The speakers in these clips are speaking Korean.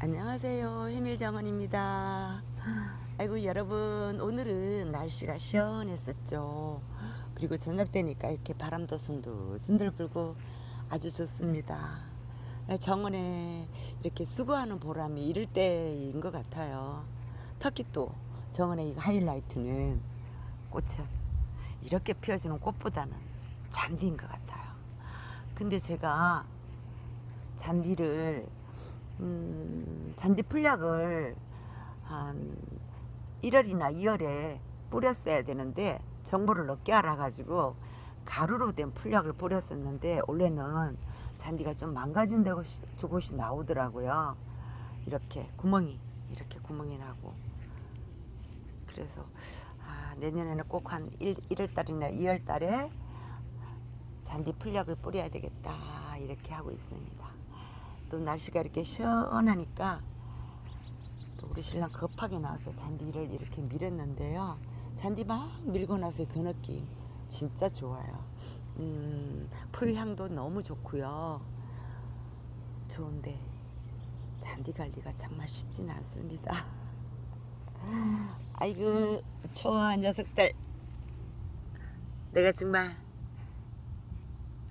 안녕하세요. 해밀정원입니다. 아이고 여러분 오늘은 날씨가 시원했었죠. 그리고 저녁 되니까 이렇게 바람도 순들순들 불고 아주 좋습니다. 정원에 이렇게 수고하는 보람이 이럴 때인 것 같아요. 특히 또 정원의 이 하이라이트는 꽃은 이렇게 피어주는 꽃보다는 잔디인 것 같아요. 근데 제가 잔디를 음, 잔디 풀약을 한 1월이나 2월에 뿌렸어야 되는데 정보를 늦게 알아가지고 가루로 된 풀약을 뿌렸었는데 원래는 잔디가 좀 망가진 데 곳이, 곳이 나오더라고요. 이렇게 구멍이 이렇게 구멍이 나고 그래서 아, 내년에는 꼭 한 1월 달이나 2월 달에 잔디 풀약을 뿌려야 되겠다 이렇게 하고 있습니다. 또 날씨가 이렇게 시원하니까 또 우리 신랑 급하게 나와서 잔디를 이렇게 밀었는데요. 잔디 막 밀고 나서 그 느낌 진짜 좋아요. 음, 풀향도 너무 좋고요. 좋은데 잔디 관리가 정말 쉽지는 않습니다. 아이고 좋아 녀석들. 내가 정말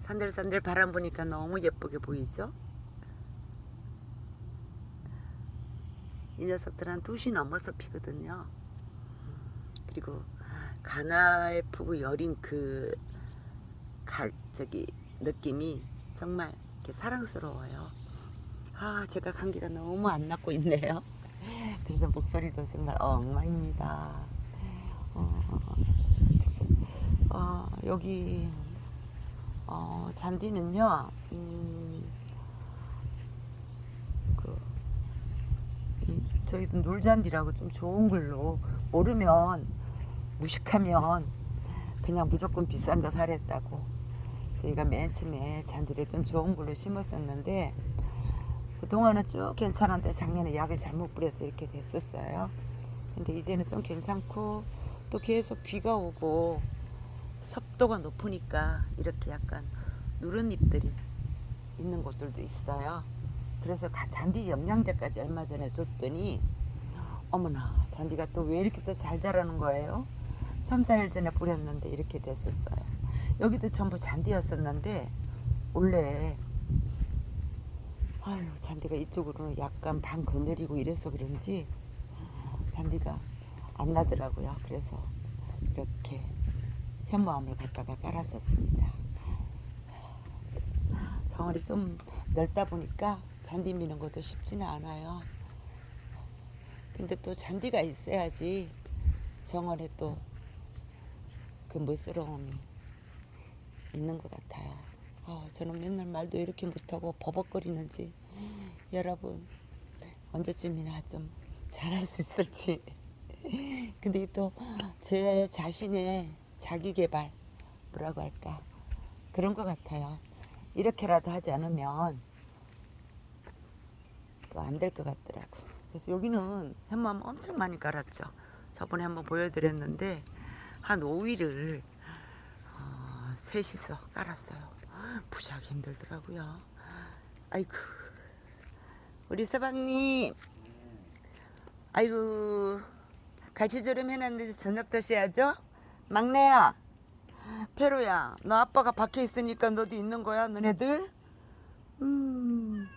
산들산들 바람 보니까 너무 예쁘게 보이죠? 이 녀석들은 2시 넘어서 피거든요. 그리고 가날프고 여린 그 가, 저기 느낌이 정말 이렇게 사랑스러워요. 아, 제가 감기가 너무 안 낫고 있네요. 그래서 목소리도 정말 엉망입니다. 어, 글쎄, 어, 여기 어, 잔디는요. 음, 그 음, 저희도 놀잔디라고 좀 좋은 걸로 모르면 무식하면 그냥 무조건 비싼 거 사랬다고 저희가 맨 처음에 잔디를 좀 좋은 걸로 심었었는데 그동안은 쭉 괜찮은데 작년에 약을 잘못 뿌려서 이렇게 됐었어요. 근데 이제는 좀 괜찮고 또 계속 비가 오고 습도가 높으니까 이렇게 약간 누런 잎들이 있는 곳들도 있어요 그래서 가- 잔디 영양제까지 얼마 전에 줬더니 어머나 잔디가 또 왜 이렇게 또 잘 자라는 거예요? 3, 4일 전에 뿌렸는데 이렇게 됐었어요. 여기도 전부 잔디였었는데 원래 아유 잔디가 이쪽으로는 약간 반 거느리고 이래서 그런지 잔디가 안 나더라고요. 그래서 이렇게 현무암을 갖다가 깔았었습니다. 정원이 좀 넓다 보니까 잔디 미는 것도 쉽지는 않아요. 근데 또 잔디가 있어야지 정원에 또 그 멋스러움이 있는 것 같아요. 아, 저는 맨날 말도 이렇게 못하고 버벅거리는지 여러분 언제쯤이나 좀 잘할 수 있을지. 근데 또 제 자신의 자기 개발 뭐라고 할까 그런 것 같아요. 이렇게라도 하지 않으면 또 안 될 것 같더라고. 그래서 여기는 현무암 엄청 많이 깔았죠. 저번에 한번 보여드렸는데 한 5일을 어, 셋이서 깔았어요. 무지하게 힘들더라고요. 아이고 우리 서방님 아이고 갈치조림 해놨는데 저녁 드셔야죠. 막내야 페로야 너 아빠가 밖에 있으니까 너도 있는 거야 너네들? 음.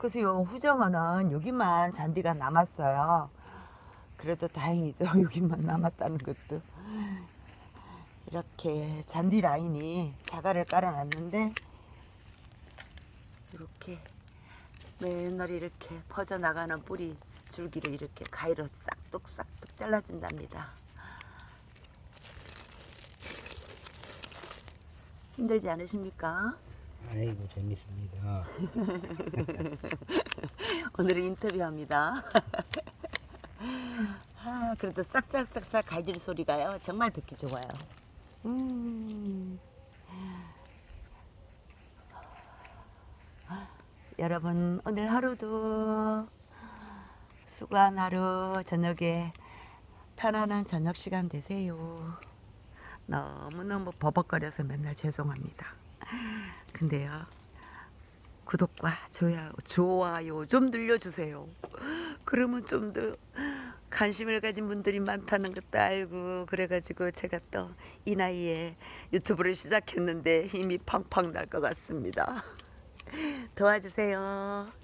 그래서 요 후정원은 여기만 잔디가 남았어요. 그래도 다행이죠. 여기만 남았다는 것도. 이렇게 잔디 라인이 자갈을 깔아놨는데 이렇게 맨날 이렇게 퍼져나가는 뿌리 줄기를 이렇게 가위로 싹둑싹둑 잘라준답니다. 힘들지 않으십니까? 아이고 재밌습니다. 오늘은 인터뷰합니다. 아, 그래도 싹싹싹싹 갈질 소리가요. 정말 듣기 좋아요. 음. 여러분, 오늘 하루도 수고한 하루, 저녁에 편안한 저녁 시간 되세요. 너무너무 버벅거려서 맨날 죄송합니다. 근데요, 구독과 좋아요, 좋아요 좀 눌러주세요. 그러면 좀 더 관심을 가진 분들이 많다는 것도 알고 그래가지고 제가 또 이 나이에 유튜브를 시작했는데 힘이 팡팡 날 것 같습니다. 도와주세요.